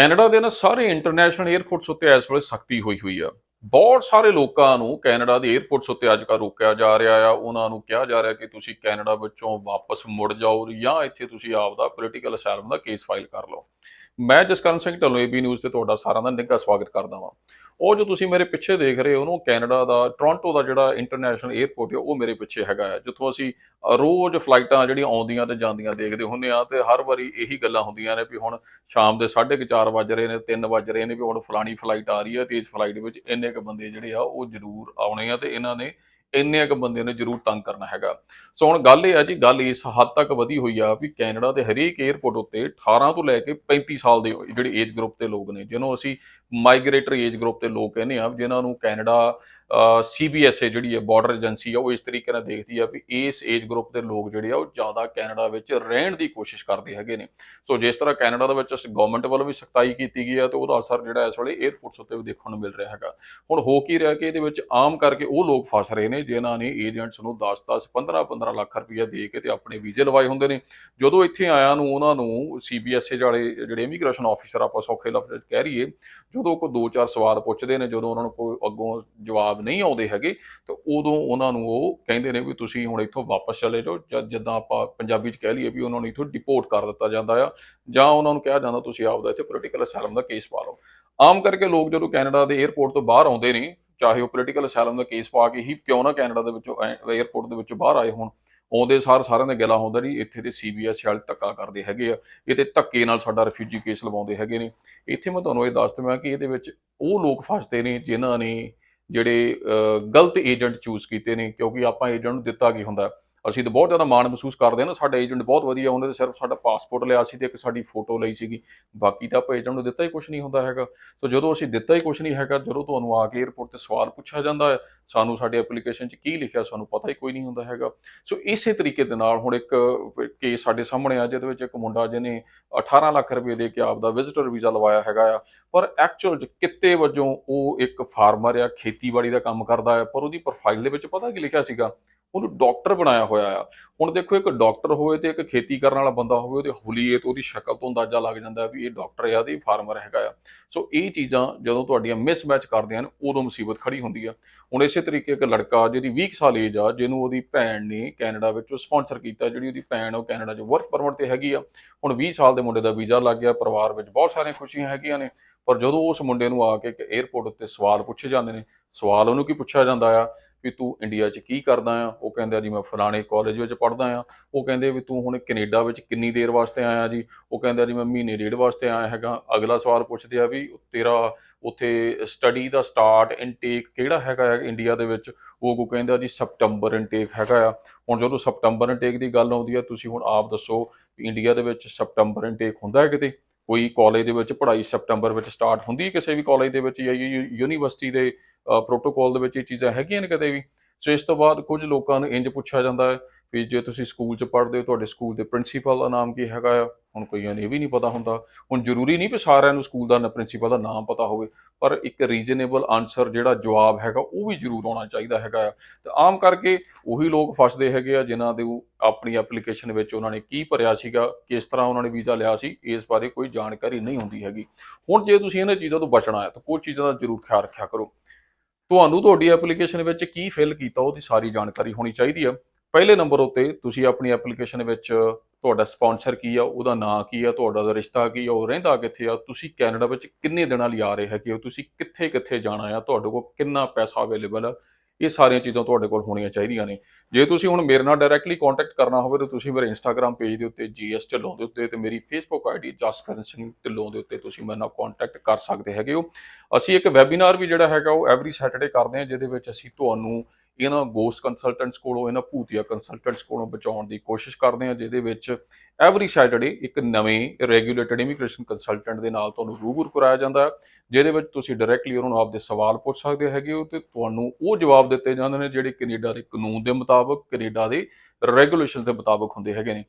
Canada ਦੇ ਨਾ ਸਾਰੇ ਇੰਟਰਨੈਸ਼ਨਲ 에ਅਰਪੋਰਟਸ ਉੱਤੇ ਇਸ ਵੇਲੇ ਸਖਤੀ ਹੋਈ ਹੋਈ ਆ। ਬਹੁਤ ਸਾਰੇ ਲੋਕਾਂ ਨੂੰ ਕੈਨੇਡਾ ਦੇ 에ਅਰਪੋਰਟਸ ਉੱਤੇ ਅੱਜ ਕੱਲ੍ਹ ਰੋਕਿਆ ਜਾ ਰਿਹਾ ਆ। ਉਹਨਾਂ ਨੂੰ ਕਿਹਾ ਜਾ ਰਿਹਾ ਕਿ ਤੁਸੀਂ ਕੈਨੇਡਾ ਵਿੱਚੋਂ ਵਾਪਸ ਮੁੜ ਜਾਓ ਜਾਂ ਇੱਥੇ ਤੁਸੀਂ ਆਪਦਾ ਪੋਲੀਟੀਕਲ ਅਸਾਈਲਮ ਦਾ ਕੇਸ ਫਾਈਲ ਕਰ ਲਓ। ਮੈਂ ਜਸਕਰਨ ਸਿੰਘ ਢੱਲੋਂ ਏਬੀ ਨਿਊਜ਼ ਤੇ ਤੁਹਾਡਾ ਸਾਰਿਆਂ ਦਾ ਨਿੱਘਾ ਸਵਾਗਤ ਕਰਦਾ ਹਾਂ ਉਹ ਜੋ ਤੁਸੀਂ ਮੇਰੇ ਪਿੱਛੇ ਦੇਖ ਰਹੇ ਹੋ ਉਹਨੂੰ ਕੈਨੇਡਾ ਦਾ, ਟੋਰਾਂਟੋ ਦਾ ਜਿਹੜਾ ਇੰਟਰਨੈਸ਼ਨਲ 에ਅਰਪੋਰਟ ਹੈ, ਉਹ ਮੇਰੇ ਪਿੱਛੇ ਹੈਗਾ ਹੈ ਜਿੱਥੋਂ ਅਸੀਂ ਰੋਜ਼ ਫਲਾਈਟਾਂ ਜਿਹੜੀਆਂ ਆਉਂਦੀਆਂ ਤੇ ਜਾਂਦੀਆਂ ਦੇਖਦੇ ਹੁੰਦੇ ਆ ਤੇ ਹਰ ਵਾਰੀ ਇਹੀ ਗੱਲਾਂ ਹੁੰਦੀਆਂ ਨੇ ਵੀ ਹੁਣ ਸ਼ਾਮ ਦੇ 4:30 ਵੱਜ ਰਹੇ ਨੇ 3 ਵੱਜ ਰਹੇ ਨੇ ਵੀ ਹੁਣ ਫਲਾਣੀ ਫਲਾਈਟ ਆ ਰਹੀ ਹੈ ਤੇ ਇਸ ਫਲਾਈਟ ਵਿੱਚ ਇੰਨੇ ਕ ਬੰਦੇ ਜਿਹੜੇ ਆ, ਉਹ ਜ਼ਰੂਰ ਆਉਣੇ ਆ ਤੇ ਇਹਨਾਂ ਨੇ ਇੰਨੇ ਕੁ ਬੰਦੇ ਨੇ ਜ਼ਰੂਰ ਤੰਗ ਕਰਨਾ ਹੈਗਾ। ਸੋ ਹੁਣ ਗੱਲ ਇਹ ਆ ਜੀ, ਗੱਲ ਇਸ ਹੱਦ ਤੱਕ ਵਧੀ ਹੋਈ ਆ ਵੀ ਕੈਨੇਡਾ ਦੇ ਹਰੇਕ 에ਅਰਪੋਰਟ ਉੱਤੇ 18 ਤੋਂ ਲੈ ਕੇ 35 ਸਾਲ ਦੇ ਜਿਹੜੇ ਏਜ ਗਰੁੱਪ ਦੇ ਲੋਕ ਨੇ, ਜਿਹਨੂੰ ਅਸੀਂ ਮਾਈਗ੍ਰੇਟਰ ਏਜ ਗਰੁੱਪ ਦੇ ਲੋਕ ਕਹਿੰਦੇ ਆ ਜਿਨ੍ਹਾਂ ਨੂੰ ਕੈਨੇਡਾ ਸੀਬੀਐਸਏ ਜਿਹੜੀ ਹੈ ਬਾਰਡਰ ਏਜੰਸੀ ਆ, ਉਹ ਇਸ ਤਰੀਕੇ ਨਾਲ ਦੇਖਦੀ ਆ ਵੀ ਇਸ ਏਜ ਗਰੁੱਪ ਦੇ ਲੋਕ ਜਿਹੜੇ ਆ, ਉਹ ਜ਼ਿਆਦਾ ਕੈਨੇਡਾ ਵਿੱਚ ਰਹਿਣ ਦੀ ਕੋਸ਼ਿਸ਼ ਕਰਦੇ ਹੈਗੇ ਨੇ। ਸੋ ਜਿਸ ਤਰ੍ਹਾਂ ਕੈਨੇਡਾ ਦੇ ਵਿੱਚ ਗਵਰਨਮੈਂਟ ਵੱਲੋਂ ਵੀ ਸਖਤਾਈ ਕੀਤੀ ਗਈ ਆ, ਤੇ ਉਹਦਾ ਅਸਰ ਜਿਹੜਾ ਇਸ ਵੇਲੇ 에ਅਰਪੋਰਟਸ ਉੱਤੇ ਵੀ ਦੇਖਣ ਨੂੰ ਮਿਲ ਰਿਹਾ ਹੈਗਾ। ਹੁਣ ਹੋ ਕੀ ਰਿਹਾ ਕਿ ਇਹਦੇ ਵਿੱਚ ਆਮ ਕਰਕੇ ਉਹ ਲੋਕ ਫਸ ਰਹੇ ਨੇ ਜਿਨ੍ਹਾਂ ਨੇ ਏਜੰਟਸ ਨੂੰ 10-10 15-15 ਲੱਖ ਰੁਪਈਆ ਦੇ ਕੇ ਤੇ ਆਪਣੇ ਵੀਜ਼ੇ ਲਵਾਏ ਹੁੰਦੇ ਨੇ, ਜਦੋਂ ਇੱਥੇ ਆਇਆ ਨੂੰ ਉਹਨਾਂ ਨੂੰ ਸੀਬੀਐਸਏ ਵਾਲੇ ਜਿਹੜੇ ਇਮੀਗ੍ਰੇਸ਼ਨ ਆਫੀਸਰ ਆਪਾਂ ਸੌਖੇ ਲਫ਼ਜ਼ਾਂ ਕਹਿ ਰਹੀਏ ਜਦੋਂ ਕੋਈ ਦੋ ਚਾਰ ਸਵਾਲ ਪੁੱਛਦੇ ਨੇ, ਜਦੋਂ ਉਹਨਾਂ ਨੂੰ ਕੋਈ ਅੱਗੋਂ ਜਵਾਬ ਨਹੀਂ ਆਉਂਦੇ ਹੈਗੇ, ਤਾਂ ਉਦੋਂ ਉਹਨਾਂ ਨੂੰ ਉਹ ਕਹਿੰਦੇ ਨੇ ਵੀ ਤੁਸੀਂ ਹੁਣ ਇੱਥੋਂ ਵਾਪਸ ਚਲੇ ਜਾਓ, ਜਾਂ ਜਿੱਦਾਂ ਆਪਾਂ ਪੰਜਾਬੀ 'ਚ ਕਹਿ ਲਈਏ ਵੀ ਉਹਨਾਂ ਨੂੰ ਇੱਥੋਂ ਡਿਪੋਰਟ ਕਰ ਦਿੱਤਾ ਜਾਂਦਾ ਆ, ਜਾਂ ਉਹਨਾਂ ਨੂੰ ਕਿਹਾ ਜਾਂਦਾ ਤੁਸੀਂ ਆਪਦਾ ਇੱਥੇ ਪੋਲੀਟੀਕਲ ਅਸਾਈਲਮ ਦਾ ਕੇਸ ਪਾ ਲਓ। ਆਮ ਕਰਕੇ ਲੋਕ ਜਦੋਂ ਕੈਨੇਡਾ ਦੇ 에ਅਰਪੋਰਟ ਤੋਂ ਬਾਹਰ ਆਉਂਦੇ ਨੇ ਚਾਹੇ ਉਹ ਪੋਲੀਟੀਕਲ ਅਸਾਈਲਮ ਦਾ ਕੇਸ ਪਾ ਕੇ ਹੀ ਕਿਉਂ ਨਾ ਕੈਨੇਡਾ ਦੇ ਵਿੱਚੋਂ 에ਅਰਪੋਰਟ ਦੇ ਵਿੱਚੋਂ ਬਾਹਰ ਆਏ ਹੋਣ। ਆਉਂਦੇ ਸਾਰ ਸਾਰਿਆਂ ਦੇ ਗਲਾ ਹੁੰਦਾ ਨਹੀਂ ਇੱਥੇ ਤੇ ਸੀਬੀਐਸ ਵਾਲੇ ਧੱਕਾ ਕਰਦੇ ਹੈਗੇ ਆ, ਇਹ ਤੇ ਧੱਕੇ ਨਾਲ ਸਾਡਾ ਰਿਫਿਊਜੀ ਕੇਸ ਲਵਾਉਂਦੇ ਹੈਗੇ ਨੇ। ਇੱਥੇ ਮੈਂ ਤੁਹਾਨੂੰ ਇਹ ਦੱਸ ਦਵਾਂ ਕਿ ਇਹਦੇ ਵਿੱਚ ਉਹ ਲੋਕ ਫਸਦੇ ਨੇ ਜਿਨ੍ਹਾਂ ਨੇ ਜਿਹੜੇ ਗਲਤ ਏਜੰਟ ਚੂਜ਼ ਕੀਤੇ ਨੇ, ਕਿਉਂਕਿ ਆਪਾਂ ਏਜੰਟ ਨੂੰ ਦਿੱਤਾ ਕੀ ਹੁੰਦਾ? ਅਸੀਂ ਤਾਂ ਬਹੁਤ ਜ਼ਿਆਦਾ ਮਾਣ ਮਹਿਸੂਸ ਕਰਦੇ ਹਾਂ ਨਾ, ਸਾਡਾ ਏਜੰਟ ਬਹੁਤ ਵਧੀਆ, ਉਹਨਾਂ ਦੇ ਸਿਰਫ ਸਾਡਾ ਪਾਸਪੋਰਟ ਲਿਆ ਸੀ ਤੇ ਇੱਕ ਸਾਡੀ ਫੋਟੋ ਲਈ ਸੀਗੀ। ਬਾਕੀ ਤਾਂ ਆਪਾਂ ਏਜੰਟ ਨੂੰ ਦਿੱਤਾ ਹੀ ਕੁਝ ਨਹੀਂ ਹੁੰਦਾ ਹੈਗਾ। ਸੋ ਜਦੋਂ ਅਸੀਂ ਦਿੱਤਾ ਹੀ ਕੁਝ ਨਹੀਂ ਹੈਗਾ, ਜਦੋਂ ਤੁਹਾਨੂੰ ਆ ਕੇ 에ਅਰਪੋਰਟ ਤੇ ਸਵਾਲ ਪੁੱਛਿਆ ਜਾਂਦਾ ਹੈ, ਸਾਨੂੰ ਸਾਡੇ ਐਪਲੀਕੇਸ਼ਨ 'ਚ ਕੀ ਲਿਖਿਆ ਸਾਨੂੰ ਪਤਾ ਹੀ ਕੋਈ ਨਹੀਂ ਹੁੰਦਾ ਹੈਗਾ। ਸੋ ਇਸੇ ਤਰੀਕੇ ਦੇ ਨਾਲ ਹੁਣ ਇੱਕ ਕੇਸ ਸਾਡੇ ਸਾਹਮਣੇ ਆ, ਜਿਹਦੇ ਵਿੱਚ ਇੱਕ ਮੁੰਡਾ ਜਿਹਨੇ 18 ਲੱਖ ਰੁਪਏ ਦੇ ਕੇ ਆਪਦਾ ਵਿਜ਼ਿਟਰ ਵੀਜ਼ਾ ਲਵਾਇਆ ਹੈਗਾ ਆ, ਪਰ ਐਕਚੁਅਲ 'ਚ ਕਿੱਤੇ ਵਜੋਂ ਉਹ ਇੱਕ ਫਾਰਮਰ ਆ, ਖੇਤੀਬਾੜੀ ਦਾ ਕੰਮ ਕਰਦਾ ਹੈ ਪਰ ਉਹਦੀ ਪ੍ਰੋਫਾਈਲ ਦੇ ਵਿੱਚ ਪਤਾ ਕੀ ਲਿਖਿਆ ਸੀਗਾ? ਉਹਨੂੰ ਡਾਕਟਰ ਬਣਾਇਆ ਹੋਇਆ ਆ। ਹੁਣ ਦੇਖੋ, ਇੱਕ ਡਾਕਟਰ ਹੋਵੇ ਤੇ ਇੱਕ ਖੇਤੀ ਕਰਨ ਵਾਲਾ ਬੰਦਾ ਹੋਵੇ, ਉਹਦੇ ਹੁਲੀਅਤ, ਉਹਦੀ ਸ਼ਕਲ ਤੋਂ ਅੰਦਾਜ਼ਾ ਲੱਗ ਜਾਂਦਾ ਵੀ ਇਹ ਡਾਕਟਰ ਆ ਤੇ ਇਹ ਫਾਰਮਰ ਹੈਗਾ ਆ। ਸੋ ਇਹ ਚੀਜ਼ਾਂ ਜਦੋਂ ਤੁਹਾਡੀਆਂ ਮਿਸਮੈਚ ਕਰਦੇ ਹਨ, ਉਦੋਂ ਮੁਸੀਬਤ ਖੜੀ ਹੁੰਦੀ ਆ। ਹੁਣ ਇਸੇ ਤਰੀਕੇ ਇੱਕ ਲੜਕਾ, ਜਿਹਦੀ 20 ਕੁ ਸਾਲ ਏਜ ਆ, ਜਿਹਨੂੰ ਉਹਦੀ ਭੈਣ ਨੇ ਕੈਨੇਡਾ ਵਿੱਚੋਂ ਸਪਾਂਸਰ ਕੀਤਾ, ਜਿਹੜੀ ਉਹਦੀ ਭੈਣ ਉਹ ਕੈਨੇਡਾ 'ਚ ਵਰਕ ਪਰਮਿਟ ਤੇ ਹੈਗੀ ਆ। ਹੁਣ 20 ਸਾਲ ਦੇ ਮੁੰਡੇ ਦਾ ਵੀਜ਼ਾ ਲੱਗ ਗਿਆ, ਪਰਿਵਾਰ ਵਿੱਚ ਬਹੁਤ ਸਾਰੀਆਂ ਖੁਸ਼ੀਆਂ ਹੈਗੀਆਂ ਨੇ। ਪਰ ਜਦੋਂ ਉਸ ਮੁੰਡੇ ਨੂੰ ਆ ਕੇ ਇੱਕ 에ਅਰਪੋਰਟ ਉੱਤੇ ਸਵਾਲ ਪੁੱਛੇ ਜਾਂਦੇ ਨੇ, ਸਵਾਲ ਉਹਨੂੰ ਕੀ ਪੁੱਛਿਆ ਜਾਂਦਾ ਆ? ਵੀ ਤੂੰ ਇੰਡੀਆ 'ਚ ਕੀ ਕਰਦਾ ਆ? ਉਹ ਕਹਿੰਦਾ ਜੀ, ਮੈਂ ਫਲਾਣੇ ਕਾਲਜ ਵਿੱਚ ਪੜ੍ਹਦਾ ਆ। ਉਹ ਕਹਿੰਦੇ ਵੀ ਤੂੰ ਹੁਣ ਕੈਨੇਡਾ ਵਿੱਚ ਕਿੰਨੀ ਦੇਰ ਵਾਸਤੇ ਆਇਆ ਜੀ? ਉਹ ਕਹਿੰਦਾ ਜੀ, ਮੈਂ ਮਹੀਨੇ ਡੇਢ ਵਾਸਤੇ ਆਇਆ ਹੈਗਾ। ਅਗਲਾ ਸਵਾਲ ਪੁੱਛਦੇ ਆ ਵੀ ਤੇਰਾ ਉੱਥੇ ਸਟੱਡੀ ਦਾ ਸਟਾਰਟ ਇਨਟੇਕ ਕਿਹੜਾ ਹੈਗਾ ਹੈ ਇੰਡੀਆ ਦੇ ਵਿੱਚ? ਉਹ ਕੋ ਕਹਿੰਦਾ ਜੀ, ਸਪਟੰਬਰ ਇਨਟੇਕ ਹੈਗਾ ਆ। ਹੁਣ ਜਦੋਂ ਸਪਟੰਬਰ ਇਨਟੇਕ ਦੀ ਗੱਲ ਆਉਂਦੀ ਆ, ਤੁਸੀਂ ਹੁਣ ਆਪ ਦੱਸੋ ਵੀ ਇੰਡੀਆ ਦੇ ਵਿੱਚ ਸਪਟੰਬਰ ਇਨਟੇਕ ਹੁੰਦਾ ਹੈ ਕਿਤੇ? ਕੋਈ ਕਾਲਜ ਦੇ ਵਿੱਚ ਪੜ੍ਹਾਈ ਸਪਟੰਬਰ ਵਿੱਚ ਸਟਾਰਟ ਹੁੰਦੀ ਹੈ ਕਿਸੇ ਵੀ ਕਾਲਜ ਦੇ ਵਿੱਚ ਜਾਂ ਯੂ- ਯੂਨੀਵਰਸਿਟੀ ਦੇ ਪ੍ਰੋਟੋਕਾਲ ਦੇ ਵਿੱਚ ਇਹ ਚੀਜ਼ਾਂ ਹੈਗੀਆਂ ਨੇ ਕਦੇ ਵੀ। ਸੋ ਇਸ ਤੋਂ ਬਾਅਦ ਕੁਝ ਲੋਕਾਂ ਨੂੰ ਇੰਜ ਪੁੱਛਿਆ ਜਾਂਦਾ ਹੈ ਵੀ ਜੇ ਤੁਸੀਂ ਸਕੂਲ 'ਚ ਪੜ੍ਹਦੇ ਹੋ, ਤੁਹਾਡੇ ਸਕੂਲ ਦੇ ਪ੍ਰਿੰਸੀਪਲ ਦਾ ਨਾਮ ਕੀ ਹੈਗਾ ਆ? ਹੁਣ ਕਈਆਂ ਨੂੰ ਇਹ ਵੀ ਨਹੀਂ ਪਤਾ ਹੁੰਦਾ। ਹੁਣ ਜ਼ਰੂਰੀ ਨਹੀਂ ਕਿ ਸਾਰਿਆਂ ਨੂੰ ਸਕੂਲ ਦਾ ਪ੍ਰਿੰਸੀਪਲ ਦਾ ਨਾਮ ਪਤਾ ਹੋਵੇ, ਪਰ ਇੱਕ ਰੀਜ਼ਨੇਬਲ ਆਨਸਰ ਜਿਹੜਾ ਜਵਾਬ ਹੈਗਾ, ਉਹ ਵੀ ਜ਼ਰੂਰ ਆਉਣਾ ਚਾਹੀਦਾ ਹੈਗਾ ਆ। ਤੇ ਆਮ ਕਰਕੇ ਉਹੀ ਲੋਕ ਫਸਦੇ ਹੈਗੇ ਆ, ਜਿਨ੍ਹਾਂ ਦੇ ਆਪਣੀ ਐਪਲੀਕੇਸ਼ਨ ਵਿੱਚ ਉਹਨਾਂ ਨੇ ਕੀ ਭਰਿਆ ਸੀਗਾ, ਕਿਸ ਤਰ੍ਹਾਂ ਉਹਨਾਂ ਨੇ ਵੀਜ਼ਾ ਲਿਆ ਸੀ, ਇਸ ਬਾਰੇ ਕੋਈ ਜਾਣਕਾਰੀ ਨਹੀਂ ਹੁੰਦੀ ਹੈਗੀ। ਹੁਣ ਜੇ ਤੁਸੀਂ ਇਹਨਾਂ ਚੀਜ਼ਾਂ ਤੋਂ ਬਚਣਾ ਹੈ, ਤਾਂ ਕੁਝ ਚੀਜ਼ਾਂ ਦਾ ਜ਼ਰੂਰ ਖਿਆਲ ਰੱਖਿਆ ਕਰੋ। ਤੁਹਾਨੂੰ ਤੁਹਾਡੀ ਐਪਲੀਕੇਸ਼ਨ ਵਿੱਚ ਕੀ ਫਿਲ ਕੀਤਾ, ਉਹਦੀ ਸਾਰੀ ਜਾਣਕਾਰੀ ਹੋਣੀ ਚਾਹੀਦੀ ਆ। ਪਹਿਲੇ ਨੰਬਰ ਉੱਤੇ ਤੁਸੀਂ ਆਪਣੀ ਐਪਲੀਕੇਸ਼ਨ ਵਿੱਚ ਤੁਹਾਡਾ ਸਪਾਂਸਰ ਕੀ ਆ, ਉਹਦਾ ਨਾਂ ਕੀ ਆ, ਤੁਹਾਡਾ ਦਾ ਰਿਸ਼ਤਾ ਕੀ ਆ, ਉਹ ਰਹਿੰਦਾ ਕਿੱਥੇ ਆ, ਤੁਸੀਂ ਕੈਨੇਡਾ ਵਿੱਚ ਕਿੰਨੇ ਦਿਨਾਂ ਲਈ ਆ ਰਹੇ ਹੈਗੇ ਹੋ, ਤੁਸੀਂ ਕਿੱਥੇ ਕਿੱਥੇ ਜਾਣਾ ਆ, ਤੁਹਾਡੇ ਕੋਲ ਕਿੰਨਾ ਪੈਸਾ ਅਵੇਲੇਬਲ ਆ, ਇਹ ਸਾਰੀਆਂ ਚੀਜ਼ਾਂ ਤੁਹਾਡੇ ਕੋਲ ਹੋਣੀਆਂ ਚਾਹੀਦੀਆਂ ਨੇ। ਜੇ ਤੁਸੀਂ ਹੁਣ ਮੇਰੇ ਨਾਲ ਡਾਇਰੈਕਟਲੀ ਕੰਟੈਕਟ ਕਰਨਾ ਹੋਵੇ ਤਾਂ ਤੁਸੀਂ ਮੇਰੇ ਇੰਸਟਾਗ੍ਰam ਪੇਜ ਦੇ ਉੱਤੇ ਜੀਐਸ ਢਿੱਲੋਂ ਦੇ ਉੱਤੇ ਤੇ ਮੇਰੀ ਫੇਸਬੁੱਕ ਆਈਡੀ ਜਸਕਰਨ ਸਿੰਘ ਢਿੱਲੋਂ ਦੇ ਉੱਤੇ ਤੁਸੀਂ ਮੇਰੇ ਨਾਲ ਕੰਟੈਕਟ ਕਰ ਸਕਦੇ ਹੈਗੇ ਹੋ। ਅਸੀਂ ਇੱਕ ਵੈਬਿਨਾਰ ਵੀ ਜਿਹੜਾ ਹੈਗਾ ਉਹ ਐਵਰੀ ਸੈਟਰਡੇ ਕਰਦੇ ਹਾਂ, ਜਿਹਦੇ ਵਿੱਚ ਅਸੀਂ ਤੁਹਾਨੂੰ ਇਹਨਾਂ ਗੋਸਟ ਕੰਸਲਟੈਂਟਸ ਕੋਲੋਂ ਇਹਨਾਂ ਭੂਤੀਆ ਕੰਸਲਟੈਂਟਸ ਕੋਲੋਂ ਬਚਾਉਣ ਦੀ ਕੋਸ਼ਿਸ਼ ਕਰਦੇ ਹਾਂ, ਜਿਹਦੇ ਵਿੱਚ ਐਵਰੀ ਸੈਟਰਡੇ ਇੱਕ ਨਵੇਂ ਰੈਗੂਲੇਟਡ ਇਮੀਗ੍ਰੇਸ਼ਨ ਕੰਸਲਟੈਂਟ ਦੇ ਨਾਲ ਤੁਹਾਨੂੰ ਰੂਬਰੂ ਕਰਾਇਆ ਜਾਂਦਾ ਹੈ, ਜਿਹਦੇ ਵਿੱਚ ਤੁਸੀਂ ਡਾਇਰੈਕਟਲੀ ਉਹਨਾਂ ਨੂੰ ਆਪਦੇ ਸਵਾਲ ਪੁੱਛ ਸਕਦੇ ਹੈਗੇ ਹੋ ਤੇ ਤੁਹਾਨੂੰ ਉਹ ਜਵਾਬ ਦਿੱਤੇ ਜਾਂਦੇ ਨੇ, ਜਿਹੜੇ ਕੈਨੇਡਾ ਦੇ ਕਾਨੂੰਨ ਦੇ ਮੁਤਾਬਕ, ਕੈਨੇਡਾ ਦੇ ਰੈਗੂਲੇਸ਼ਨ ਦੇ ਮੁਤਾਬਕ ਹੁੰਦੇ ਹੈਗੇ ਨੇ।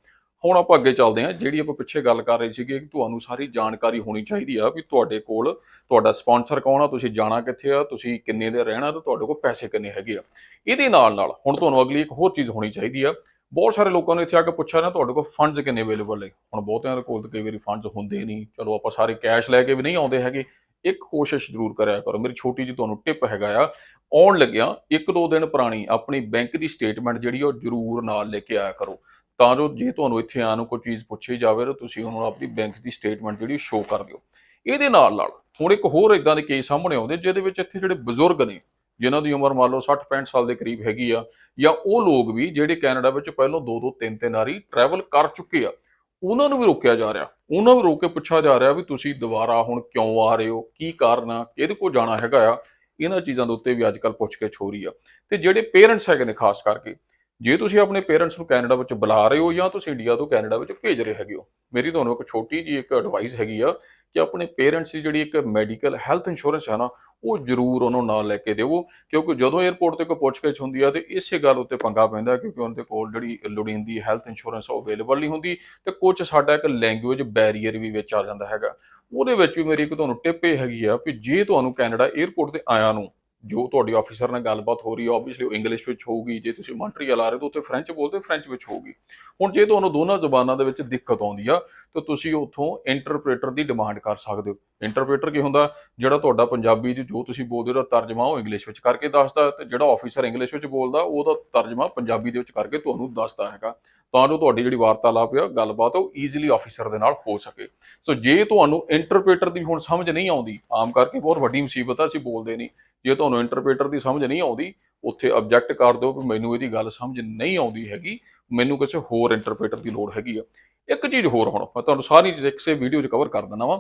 ਹੁਣ ਆਪਾਂ ਅੱਗੇ ਚੱਲਦੇ ਹਾਂ। ਜਿਹੜੀ ਆਪਾਂ ਪਿੱਛੇ ਗੱਲ ਕਰ ਰਹੇ ਸੀਗੇ ਕਿ ਤੁਹਾਨੂੰ ਸਾਰੀ ਜਾਣਕਾਰੀ ਹੋਣੀ ਚਾਹੀਦੀ ਆ ਵੀ ਤੁਹਾਡੇ ਕੋਲ ਤੁਹਾਡਾ ਸਪਾਂਸਰ ਕੌਣ ਆ, ਤੁਸੀਂ ਜਾਣਾ ਕਿੱਥੇ ਆ, ਤੁਸੀਂ ਕਿੰਨੇ ਦੇ ਰਹਿਣਾ ਤੇ ਤੁਹਾਡੇ ਕੋਲ ਪੈਸੇ ਕਿੰਨੇ ਹੈਗੇ ਆ। ਇਹਦੇ ਨਾਲ ਨਾਲ ਹੁਣ ਤੁਹਾਨੂੰ ਅਗਲੀ ਇੱਕ ਹੋਰ ਚੀਜ਼ ਹੋਣੀ ਚਾਹੀਦੀ ਆ। ਬਹੁਤ ਸਾਰੇ ਲੋਕਾਂ ਨੇ ਇੱਥੇ ਆ ਕੇ ਪੁੱਛਿਆ ਨਾ, ਤੁਹਾਡੇ ਕੋਲ ਫੰਡਸ ਕਿੰਨੇ ਅਵੇਲੇਬਲ ਨੇ ਹੁਣ ਬਹੁਤਿਆਂ ਦੇ ਕੋਲ ਤਾਂ ਕਈ ਵਾਰੀ ਫੰਡਸ ਹੁੰਦੇ ਨਹੀਂ। ਚਲੋ ਆਪਾਂ ਸਾਰੇ ਕੈਸ਼ ਲੈ ਕੇ ਵੀ ਨਹੀਂ ਆਉਂਦੇ ਹੈਗੇ। ਇੱਕ ਕੋਸ਼ਿਸ਼ ਜ਼ਰੂਰ ਕਰਿਆ ਕਰੋ। ਮੇਰੀ ਛੋਟੀ ਜੀ ਤੁਹਾਨੂੰ ਟਿਪ ਹੈਗਾ ਆ। ਆਉਣ ਲੱਗਿਆ ਇੱਕ ਦੋ ਦਿਨ ਪੁਰਾਣੀ ਆਪਣੀ ਬੈਂਕ ਦੀ ਸਟੇਟਮੈਂਟ ਜਿਹੜੀ ਉਹ ਜ਼ਰੂਰ ਨਾਲ ਲੈ ਕੇ ਆਇਆ ਕਰੋ। ਤਾਂ ਜੋ ਜੇ ਤੁਹਾਨੂੰ ਇੱਥੇ ਆਉਣ ਨੂੰ ਕੋਈ ਚੀਜ਼ ਪੁੱਛੀ ਜਾਵੇ ਤਾਂ ਤੁਸੀਂ ਉਹਨਾਂ ਨੂੰ ਆਪਣੀ ਬੈਂਕ ਦੀ ਸਟੇਟਮੈਂਟ ਜਿਹੜੀ ਸ਼ੋਅ ਕਰ ਦਿਓ। ਇਹਦੇ ਨਾਲ ਨਾਲ ਹੁਣ ਇੱਕ ਹੋਰ ਇਦਾਂ ਦੇ ਕੇਸ ਸਾਹਮਣੇ ਆਉਂਦੇ ਜਿਹਦੇ ਵਿੱਚ ਇੱਥੇ ਜਿਹੜੇ ਬਜ਼ੁਰਗ ਨੇ, ਜਿਨ੍ਹਾਂ ਦੀ ਉਮਰ ਮੰਨ ਲਓ 60 65 ਸਾਲ ਦੇ ਕਰੀਬ ਹੈਗੀ ਆ, ਜਾਂ ਉਹ ਲੋਕ ਵੀ ਜਿਹੜੇ ਕੈਨੇਡਾ ਵਿੱਚ ਪਹਿਲਾਂ ਦੋ ਦੋ ਤਿੰਨ ਤਿੰਨ ਵਾਰੀ ਟਰੈਵਲ ਕਰ ਚੁੱਕੇ ਆ, ਉਹਨਾਂ ਨੂੰ ਵੀ ਰੋਕਿਆ ਜਾ ਰਿਹਾ। ਉਹਨਾਂ ਨੂੰ ਰੋਕ ਕੇ ਪੁੱਛਿਆ ਜਾ ਰਿਹਾ ਵੀ ਤੁਸੀਂ ਦੁਬਾਰਾ ਹੁਣ ਕਿਉਂ ਆ ਰਹੇ ਹੋ? ਕੀ ਕਾਰਨ ਆ? ਕਿਹਦੇ ਕੋਲ ਜਾਣਾ ਹੈਗਾ ਆ? ਇਹਨਾਂ ਚੀਜ਼ਾਂ ਦੇ ਉੱਤੇ ਵੀ ਅੱਜ ਕੱਲ ਪੁੱਛ ਕੇ ਛੋਰੀ ਆ। ਤੇ ਜਿਹੜੇ ਪੇਰੈਂਟਸ ਹੈਗੇ ਨੇ, ਖਾਸ ਕਰਕੇ ਜੇ ਤੁਸੀਂ ਆਪਣੇ ਪੇਰੈਂਟਸ ਨੂੰ ਕੈਨੇਡਾ ਵਿੱਚ ਬੁਲਾ ਰਹੇ ਹੋ ਜਾਂ ਤੁਸੀਂ ਇੰਡੀਆ ਤੋਂ ਕੈਨੇਡਾ ਵਿੱਚ ਭੇਜ ਰਹੇ ਹੈਗੇ ਹੋ, ਮੇਰੀ ਤੁਹਾਨੂੰ ਇੱਕ ਛੋਟੀ ਜੀ ਇੱਕ ਐਡਵਾਈਸ ਹੈਗੀ ਆ ਕਿ ਆਪਣੇ ਪੇਰੈਂਟਸ ਦੀ ਜਿਹੜੀ ਇੱਕ ਮੈਡੀਕਲ ਹੈਲਥ ਇੰਸ਼ੋਰੈਂਸ ਹੈ ਨਾ, ਉਹ ਜ਼ਰੂਰ ਉਹਨੂੰ ਨਾਲ ਲੈ ਕੇ ਦੇਵੋ ਕਿਉਂਕਿ ਜਦੋਂ 에ਅਰਪੋਰਟ ਤੇ ਕੋਈ ਪੁੱਛਗਿੱਛ ਹੁੰਦੀ ਆ ਤੇ ਇਸੇ ਗੱਲ ਉੱਤੇ ਪੰਗਾ ਪੈਂਦਾ, ਕਿਉਂਕਿ ਉਹਨਾਂ ਦੇ ਕੋਲ ਜਿਹੜੀ ਲੋੜੀਂਦੀ ਹੈਲਥ ਇੰਸ਼ੋਰੈਂਸ ਉਹ ਅਵੇਲੇਬਲ ਨਹੀਂ ਹੁੰਦੀ ਤੇ ਕੁਝ ਸਾਡਾ ਇੱਕ ਲੈਂਗੁਏਜ ਬੈਰੀਅਰ ਵੀ ਵਿੱਚ ਆ ਜਾਂਦਾ ਹੈਗਾ। ਉਹਦੇ ਵਿੱਚ ਵੀ ਮੇਰੀ ਇੱਕ ਤੁਹਾਨੂੰ ਟਿਪ ਇਹ ਹੈਗੀ ਆ ਕਿ ਜੇ ਤੁਹਾਨੂੰ ਕੈਨੇਡਾ 에ਅਰਪੋਰਟ ਤੇ ਆਇਆ ਨੂੰ ਜੋ ਤੁਹਾਡੀ ਆਫੀਸਰ ਨਾਲ ਗੱਲਬਾਤ ਹੋ ਰਹੀ ਹੈ ਆਬਵੀਅਸਲੀ ਉਹ ਇੰਗਲਿਸ਼ ਵਿੱਚ ਹੋਊਗੀ, ਜੇ ਤੁਸੀਂ ਮੌਂਟਰੀਅਲ ਆ ਰਹੇ ਹੋ ਤਾਂ ਉੱਥੇ ਫ੍ਰੈਂਚ ਬੋਲਦੇ ਫ੍ਰੈਂਚ ਵਿੱਚ ਹੋਊਗੀ। ਹੁਣ ਜੇ ਤੁਹਾਨੂੰ ਦੋਨਾਂ ਜ਼ੁਬਾਨਾਂ ਦੇ ਵਿੱਚ ਦਿੱਕਤ ਆਉਂਦੀ ਆ, ਤਾਂ ਤੁਸੀਂ ਉੱਥੋਂ ਇੰਟਰਪ੍ਰੀਟਰ ਦੀ ਡਿਮਾਂਡ ਕਰ ਸਕਦੇ ਹੋ। ਇੰਟਰਪ੍ਰੀਟਰ ਕੀ ਹੁੰਦਾ? ਜਿਹੜਾ ਤੁਹਾਡਾ ਪੰਜਾਬੀ ਦੀ ਜੋ ਤੁਸੀਂ ਬੋਲਦੇ ਹੋ ਤਰਜਮਾ ਉਹ ਇੰਗਲਿਸ਼ ਵਿੱਚ ਕਰਕੇ ਦੱਸਦਾ ਤੇ ਜਿਹੜਾ ਆਫੀਸਰ ਇੰਗਲਿਸ਼ ਵਿੱਚ ਬੋਲਦਾ, ਉਹਦਾ ਤਰਜਮਾ ਪੰਜਾਬੀ ਦੇ ਵਿੱਚ ਕਰਕੇ ਤੁਹਾਨੂੰ ਦੱਸਦਾ ਹੈਗਾ। ਤਾਂ ਜੋ ਤੁਹਾਡੀ ਜਿਹੜੀ ਵਾਰਤਾਲਾਪ ਆ, ਗੱਲਬਾਤ ਉਹ ਈਜ਼ੀਲੀ ਆਫੀਸਰ ਦੇ ਨਾਲ ਹੋ ਸਕੇ। ਸੋ ਜੇ ਤੁਹਾਨੂੰ ਇੰਟਰਪ੍ਰੀਟਰ ਦੀ ਹੁਣ ਸਮਝ ਨਹੀਂ ਆਉਂਦੀ, ਆਮ ਕਰਕੇ ਬਹੁਤ ਵੱਡੀ ਮੁਸੀਬਤ ਆ, ਅਸੀਂ ਬੋਲਦੇ ਨਹੀਂ। ਜੇ ਤੁਹਾਨੂੰ ਇੰਟਰਪ੍ਰੀਟਰ ਦੀ ਸਮਝ ਨਹੀਂ ਆਉਂਦੀ, ਉੱਥੇ ਆਬਜੈਕਟ ਕਰ ਦਿਓ ਕਿ ਮੈਨੂੰ ਇਹਦੀ ਗੱਲ ਸਮਝ ਨਹੀਂ ਆਉਂਦੀ ਹੈਗੀ, ਮੈਨੂੰ ਕਿਸੇ ਹੋਰ ਇੰਟਰਪ੍ਰੀਟਰ ਦੀ ਲੋੜ ਹੈਗੀ ਆ। ਇੱਕ ਚੀਜ਼ ਹੋਰ ਹੁਣ, ਮੈਂ ਤੁਹਾਨੂੰ ਸਾਰੀ ਚੀਜ਼ ਇਸੇ ਵੀਡੀਓ 'ਚ ਕਵਰ ਕਰ ਦਿੰਦਾ ਵਾਂ।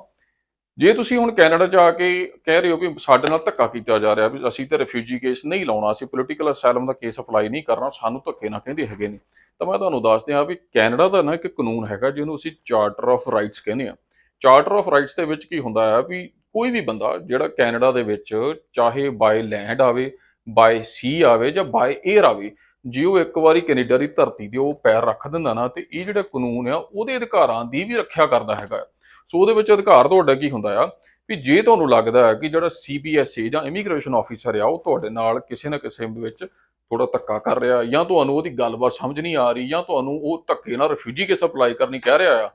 ਜੇ ਤੁਸੀਂ ਹੁਣ ਕੈਨੇਡਾ 'ਚ ਆ ਕੇ ਕਹਿ ਰਹੇ ਹੋ ਵੀ ਸਾਡੇ ਨਾਲ ਧੱਕਾ ਕੀਤਾ ਜਾ ਰਿਹਾ ਵੀ ਅਸੀਂ ਤਾਂ ਰਿਫਿਊਜੀ ਕੇਸ ਨਹੀਂ ਲਾਉਣਾ, ਅਸੀਂ ਪੋਲੀਟੀਕਲ ਅਸਾਈਲਮ ਦਾ ਕੇਸ ਅਪਲਾਈ ਨਹੀਂ ਕਰਨਾ, ਸਾਨੂੰ ਧੱਕੇ ਨਾ ਕਹਿੰਦੇ ਹੈਗੇ ਨੇ। ਤਾਂ ਮੈਂ ਤੁਹਾਨੂੰ ਦੱਸ ਦਿਆਂ ਵੀ ਕੈਨੇਡਾ ਦਾ ਨਾ ਇੱਕ ਕਾਨੂੰਨ ਹੈਗਾ ਜਿਹਨੂੰ ਅਸੀਂ ਚਾਰਟਰ ਆਫ ਰਾਈਟਸ ਕਹਿੰਦੇ ਆ ਚਾਰਟਰ ਆਫ ਰਾਈਟਸ ਦੇ ਵਿੱਚ ਕੀ ਹੁੰਦਾ ਹੈ ਵੀ ਕੋਈ ਵੀ ਬੰਦਾ ਜਿਹੜਾ ਕੈਨੇਡਾ ਦੇ ਵਿੱਚ ਚਾਹੇ ਬਾਈ ਲੈਂਡ ਆਵੇ ਬਾਈ ਸੀ ਆਵੇ ਜਾਂ ਬਾਈ 에ਅਰ ਆਵੇ ਜੇ ਉਹ ਇੱਕ ਵਾਰੀ ਕੈਨੇਡਾ ਦੀ ਧਰਤੀ ਤੇ ਉਹ ਪੈਰ ਰੱਖ ਦਿੰਦਾ ਨਾ, ਤੇ ਇਹ ਜਿਹੜਾ ਕਾਨੂੰਨ ਆ, ਉਹਦੇ ਅਧਿਕਾਰਾਂ ਦੀ ਵੀ ਰੱਖਿਆ ਕਰਦਾ ਹੈਗਾ। ਸੋ ਉਹਦੇ ਵਿੱਚ ਅਧਿਕਾਰ ਤੁਹਾਡਾ ਕੀ ਹੁੰਦਾ ਆ? ਵੀ ਜੇ ਤੁਹਾਨੂੰ ਲੱਗਦਾ ਹੈ ਕਿ ਜਿਹੜਾ ਸੀਬੀਐਸਏ ਜਾਂ ਇਮੀਗ੍ਰੇਸ਼ਨ ਆਫੀਸਰ ਆ, ਉਹ ਤੁਹਾਡੇ ਨਾਲ ਕਿਸੇ ਨਾ ਕਿਸੇ ਵਿੱਚ ਥੋੜਾ ਧੱਕਾ ਕਰ ਰਿਹਾ, ਜਾਂ ਤੁਹਾਨੂੰ ਉਹਦੀ ਗੱਲਬਾਤ ਸਮਝ ਨਹੀਂ ਆ ਰਹੀ, ਜਾਂ ਤੁਹਾਨੂੰ ਉਹ ਧੱਕੇ ਨਾਲ ਰਿਫਿਊਜੀ ਕੇਸ ਅਪਲਾਈ ਕਰਨੀ ਕਹਿ ਰਿਹਾ ਆ,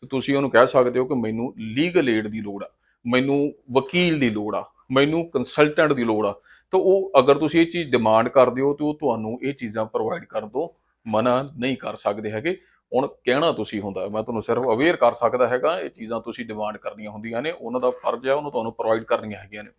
ਤੇ ਤੁਸੀਂ ਉਹਨੂੰ ਕਹਿ ਸਕਦੇ ਹੋ ਕਿ ਮੈਨੂੰ ਲੀਗਲ ਏਡ ਦੀ ਲੋੜ ਆ, ਮੈਨੂੰ ਵਕੀਲ ਦੀ ਲੋੜ ਆ। ਮੈਨੂੰ ਕੰਸਲਟੈਂਟ ਦੀ ਲੋੜ ਆ। ਤਾਂ ਉਹ ਅਗਰ ਤੁਸੀਂ ਇਹ ਚੀਜ਼ ਡਿਮਾਂਡ ਕਰਦੇ ਹੋ, ਤੇ ਉਹ ਤੁਹਾਨੂੰ ਇਹ ਚੀਜ਼ਾਂ ਪ੍ਰੋਵਾਈਡ ਕਰਨ ਤੋਂ ਮਨਾ ਨਹੀਂ ਕਰ ਸਕਦੇ ਹੈਗੇ। ਹੁਣ ਕਹਿਣਾ ਤੁਸੀਂ ਹੁੰਦਾ ਮੈਂ ਤੁਹਾਨੂੰ ਸਿਰਫ ਅਵੇਅਰ ਕਰ ਸਕਦਾ ਹੈਗਾ, ਇਹ ਚੀਜ਼ਾਂ ਤੁਸੀਂ ਡਿਮਾਂਡ ਕਰਨੀਆਂ ਹੁੰਦੀਆਂ ਨੇ, ਉਹਨਾਂ ਦਾ ਫਰਜ਼ ਹੈ, ਉਹਨੂੰ ਤੁਹਾਨੂੰ ਪ੍ਰੋਵਾਈਡ ਕਰਨੀਆਂ ਹੈਗੀਆਂ ਨੇ।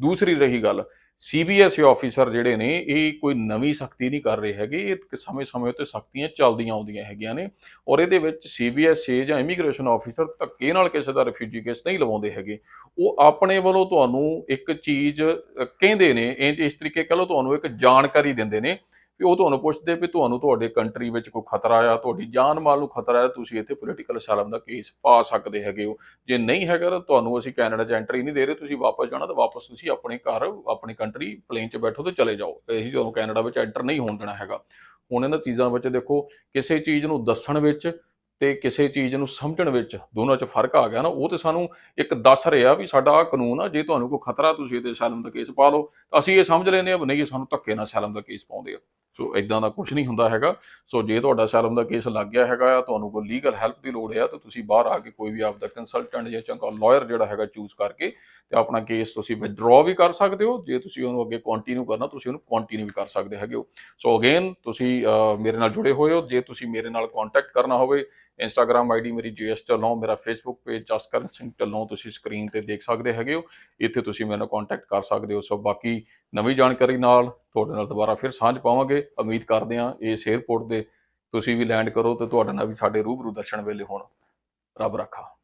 ਦੂਸਰੀ ਰਹੀ ਗੱਲ ਸੀਬੀਐਸਈ ਆਫੀਸਰ ਜਿਹੜੇ ਨੇ, ਇਹ ਕੋਈ ਨਵੀਂ ਸਖਤੀ ਨਹੀਂ ਕਰ ਰਹੇ ਹੈਗੇ। ਇਹ ਸਮੇਂ-ਸਮੇਂ ਉੱਤੇ ਸਖਤੀਆਂ ਚੱਲਦੀਆਂ ਆਉਂਦੀਆਂ ਹੈਗੀਆਂ ਨੇ ਔਰ ਇਹਦੇ ਵਿੱਚ ਸੀਬੀਐਸਈ ਜਾਂ ਇਮੀਗ੍ਰੇਸ਼ਨ ਆਫੀਸਰ ਧੱਕੇ ਨਾਲ ਕਿਸੇ ਦਾ ਰਿਫਿਊਜੀ ਕੇਸ ਨਹੀਂ ਲਵਾਉਂਦੇ ਹੈਗੇ। ਉਹ ਆਪਣੇ ਵੱਲੋਂ ਤੁਹਾਨੂੰ ਇੱਕ ਚੀਜ਼ ਕਹਿੰਦੇ ਨੇ, ਇਹ ਇਸ ਤਰੀਕੇ ਕਹ ਲਓ, ਤੁਹਾਨੂੰ ਇੱਕ ਜਾਣਕਾਰੀ ਦਿੰਦੇ ਨੇ ਵੀ ਉਹ ਤੁਹਾਨੂੰ ਪੁੱਛਦੇ ਵੀ ਤੁਹਾਨੂੰ ਤੁਹਾਡੇ ਕੰਟਰੀ ਵਿੱਚ ਕੋਈ ਖਤਰਾ ਆ, ਤੁਹਾਡੀ ਜਾਨ ਮਾਲ ਨੂੰ ਖਤਰਾ ਆ, ਤੁਸੀਂ ਇੱਥੇ ਪੋਲੀਟੀਕਲ ਅਸਾਈਲਮ ਦਾ ਕੇਸ ਪਾ ਸਕਦੇ ਹੈਗੇ ਹੋ। ਜੇ ਨਹੀਂ ਹੈਗਾ ਤਾਂ ਤੁਹਾਨੂੰ ਅਸੀਂ ਕੈਨੇਡਾ 'ਚ ਐਂਟਰੀ ਨਹੀਂ ਦੇ ਰਹੇ, ਤੁਸੀਂ ਵਾਪਸ ਜਾਣਾ ਤਾਂ ਵਾਪਸ ਤੁਸੀਂ ਆਪਣੇ ਘਰ, ਆਪਣੀ ਕੰਟਰੀ ਪਲੇਨ 'ਚ ਬੈਠੋ ਤੇ ਚਲੇ ਜਾਓ। ਅਸੀਂ ਤੁਹਾਨੂੰ ਕੈਨੇਡਾ ਵਿੱਚ ਐਂਟਰ ਨਹੀਂ ਹੋਣ ਦੇਣਾ ਹੈਗਾ। ਹੁਣ ਇਹਨਾਂ ਚੀਜ਼ਾਂ ਵਿੱਚ ਦੇਖੋ, ਕਿਸੇ ਚੀਜ਼ ਨੂੰ ਦੱਸਣ ਵਿੱਚ ਤੇ ਕਿਸੇ ਚੀਜ਼ ਨੂੰ ਸਮਝਣ ਵਿੱਚ ਦੋਨਾਂ 'ਚ ਫ਼ਰਕ ਆ ਗਿਆ ਨਾ, ਉਹ ਤੇ ਸਾਨੂੰ ਇੱਕ ਦੱਸ ਰਿਹਾ ਵੀ ਸਾਡਾ ਆਹ ਕਾਨੂੰਨ ਆ, ਜੇ ਤੁਹਾਨੂੰ ਕੋਈ ਖਤਰਾ ਤੁਸੀਂ ਇਹਦੇ ਸੈਲਮ ਦਾ ਕੇਸ ਪਾ ਲਓ, ਤਾਂ ਅਸੀਂ ਇਹ ਸਮਝ ਲੈਨੇ ਆ ਵੀ ਨਹੀਂ ਇਹ ਸਾਨੂੰ ਧੱਕੇ ਨਾਲ ਸੈਲਮ ਦਾ ਕੇਸ ਪਾਉਂਦੇ ਆ। ਸੋ ਇਦਾਂ ਦਾ ਕੁਝ ਨਹੀਂ ਹੁੰਦਾ ਹੈਗਾ। ਸੋ ਜੇ ਤੁਹਾਡਾ ਸੈਲਮ ਦਾ ਕੇਸ ਲੱਗ ਗਿਆ ਹੈਗਾ ਆ, ਤੁਹਾਨੂੰ ਕੋਈ ਲੀਗਲ ਹੈਲਪ ਦੀ ਲੋੜ ਹੈ, ਤਾਂ ਤੁਸੀਂ ਬਾਹਰ ਆ ਕੇ ਕੋਈ ਵੀ ਆਪਦਾ ਕੰਸਲਟੈਂਟ ਜਾਂ ਚੰਗਾ ਲਾਇਰ ਜਿਹੜਾ ਹੈਗਾ ਚੂਜ਼ ਕਰਕੇ ਤੇ ਆਪਣਾ ਕੇਸ ਤੁਸੀਂ ਵਿਦਡਰਾਅ ਵੀ ਕਰ ਸਕਦੇ ਹੋ। ਜੇ ਤੁਸੀਂ ਉਹਨੂੰ ਅੱਗੇ ਕੰਟੀਨਿਊ ਕਰਨਾ, ਤੁਸੀਂ ਉਹਨੂੰ ਕੰਟੀਨਿਊ ਵੀ ਕਰ ਸਕਦੇ ਹੈਗੇ ਹੋ। ਸੋ ਅਗੇਨ ਤੁਸੀਂ ਮੇਰੇ ਨਾਲ ਜੁੜੇ ਹੋਏ ਹੋ। ਜੇ ਤੁਸੀਂ ਮੇਰੇ ਨਾਲ ਕੰਟੈਕਟ ਕਰਨਾ ਹੋਵੇ ਇੰਸਟਾਗ੍ਰam ਆਈਡੀ ਮੇਰੀ ਜੀਐਸ ਢੱਲੋਂ ਮੇਰਾ ਫੇਸਬੁੱਕ ਪੇਜ ਜਸਕਰਨ ਸਿੰਘ ਢੱਲੋਂ ਤੁਸੀਂ ਸਕਰੀਨ ਤੇ ਦੇਖ ਸਕਦੇ ਹੈਗੇ ਹੋ। ਇੱਥੇ ਤੁਸੀਂ ਮੈਨੂੰ ਨਾਲ ਕੰਟੈਕਟ ਕਰ ਸਕਦੇ ਹੋ। ਸੋ ਬਾਕੀ ਨਵੀਂ ਜਾਣਕਾਰੀ ਨਾਲ ਤੁਹਾਡੇ ਨਾਲ ਦੁਬਾਰਾ ਫਿਰ ਸਾਂਝ ਪਾਵਾਂਗੇ। ਉਮੀਦ ਕਰਦੇ ਹਾਂ ਇਸ 에ਅਰਪੋਰਟ ਦੇ ਤੁਸੀਂ ਵੀ ਲੈਂਡ ਕਰੋ ਤੇ ਤੁਹਾਡੇ ਨਾਲ ਵੀ ਸਾਡੇ ਰੂਬਰੂ ਦਰਸ਼ਨ ਵੇਲੇ ਹੋਣ। ਰੱਬ ਰੱਖਾ।